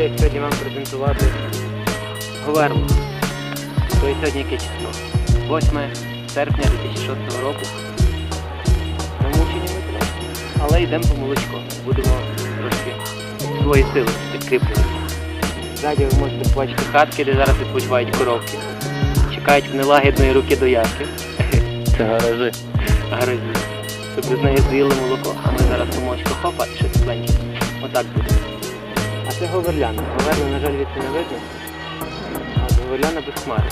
честь сьогодні вам презентувати Говерло. То є сьогодні яке число? 8 серпня 2006 року. Намучені ми тут. Але йдемо по молочко. Будемо трошки свої сили підкріплювати. Ззаді ви можете побачити хатки, де зараз відпочивають коровки. Чекають в нелагідної руки до явки. Це гаражі. Гризли. Щоб з неї з'їли молоко. А ми зараз помочко хопа і ще тепленьке. Отак буде. А це говерляна. Говерла, на жаль, відси не видно. А говерляна без хмари.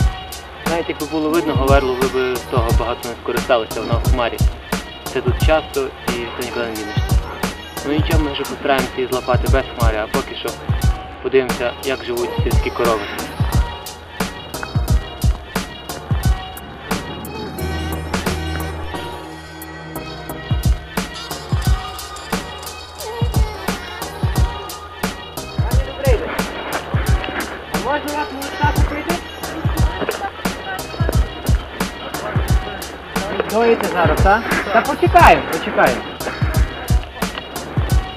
Навіть якби було видно говерлу, ви б того багато не скористалися, вона в хмарі. Це тут часто і це ніколи не дінешся. Ну нічого, ми вже постараємося її злапати без хмари, а поки що подивимося, як живуть сільські корови. Доїте зараз, так? Та почекаємо, почекаємо.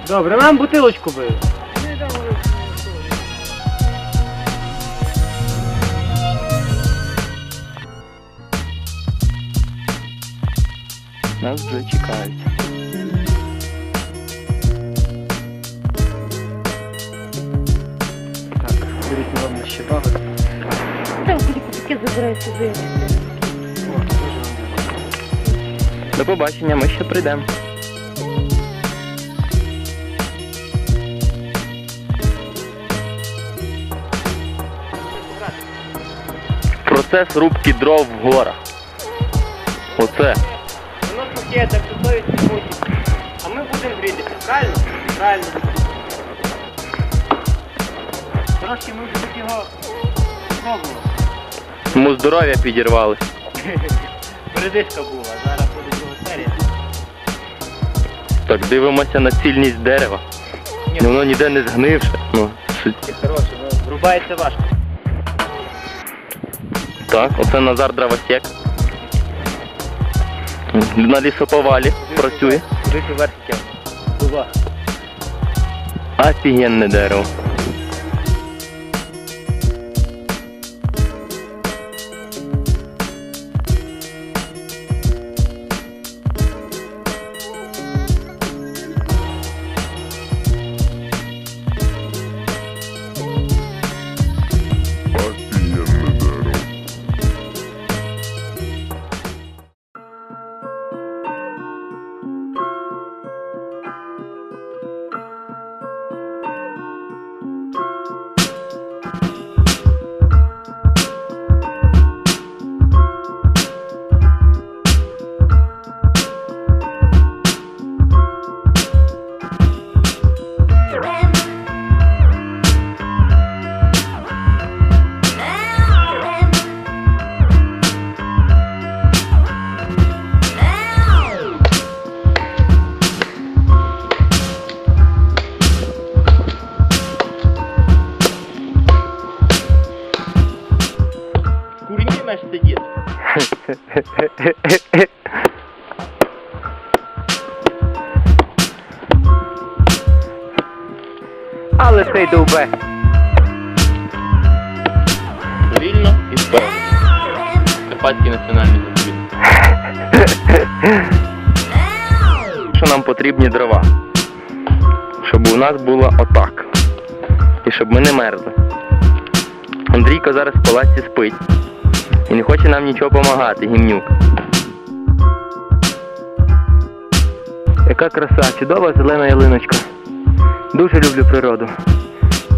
Добре, нам бутилочку би. Нас вже чекають. Так, беріть вам ще бабик. Та куди таке забирається До побачення, ми ще прийдемо. Процес рубки дров в горах. Оце. Воно смакує так. А ми будемо грітися, правильно? Правильно. Трошки ми вже тут його пробували. Йому здоров'я підірвали. Передишка була, Так, дивимося на цільність дерева. Ні, Воно ніде не згнивше. Ну, хороше, ну, врубається важко. так, оце Назар Дравосек. На лісоповалі працює. Жити верхів. Офігенне дерево. Меш. Але цей довбе. Вільно і впевнено. Карпатський національний заповідник. Що нам потрібні дрова? Щоб у нас було отак. І щоб ми не мерзли. Андрійко зараз в палаці спить. І не хоче нам нічого допомагати, гімнюк. Яка краса, чудова зелена ялиночка. Дуже люблю природу.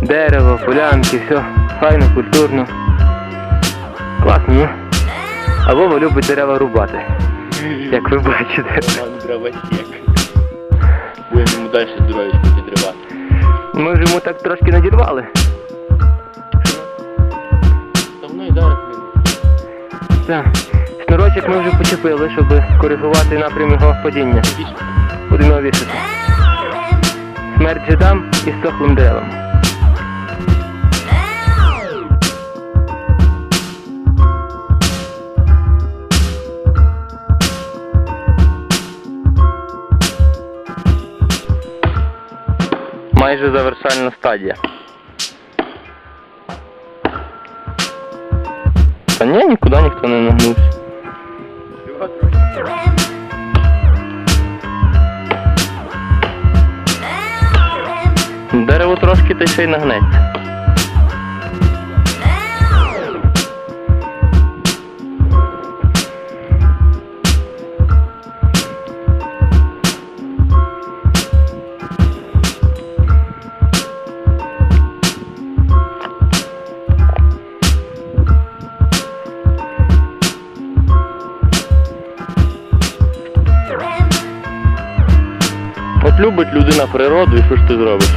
Дерево, полянки, все файно, культурно. Класно, ну. А Вова любить дерева рубати, як ви бачите. Будемо йому далі здоров'ячко підривати. Ми ж йому так трошки надірвали. Так. Шнурочок ми вже почепили, щоб коригувати напрям його падіння. Будемо вішати. Смерть жидам і сохлим деревам. Майже завершальна стадія. Та ні, нікуди ніхто не нагнувся. Дерево трошки та ще й нагнеться. От любить людина природу і що ж ти зробиш?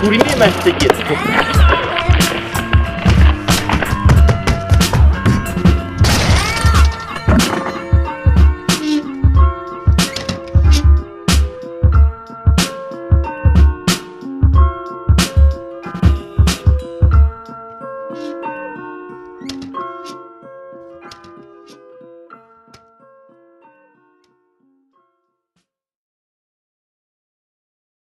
Курні мене сидіти.